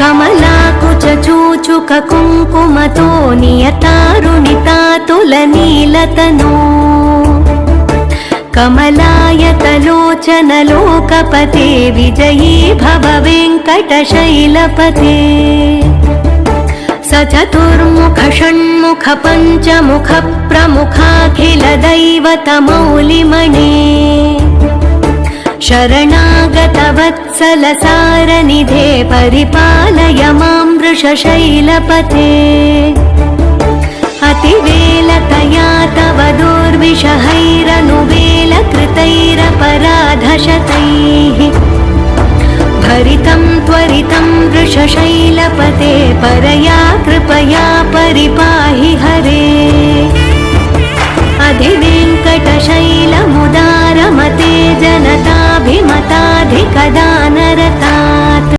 కమలాకుచూచుక కుంకుమతో నియతారుణితాతుల నీలతను కమలాయతలోచనలోకపతే విజయీ భవ వెంకటశైలపతే स चतुर्मुख षण्मुख पञ्चमुख प्रमुखाखिल दैवतमौलिमणे शरणागतवत्सल सारनिधे परिपालय मां वृषशैलपथे अतिवेलतया तव दुर्विषहैरनुवेलकृतैरपराधशतैः। भरितं त्वरितं वृषशैलपते परया कृपया परिपाहि हरे। अधिवेङ्कटशैलमुदारमते जनताभिमताधिकदानरता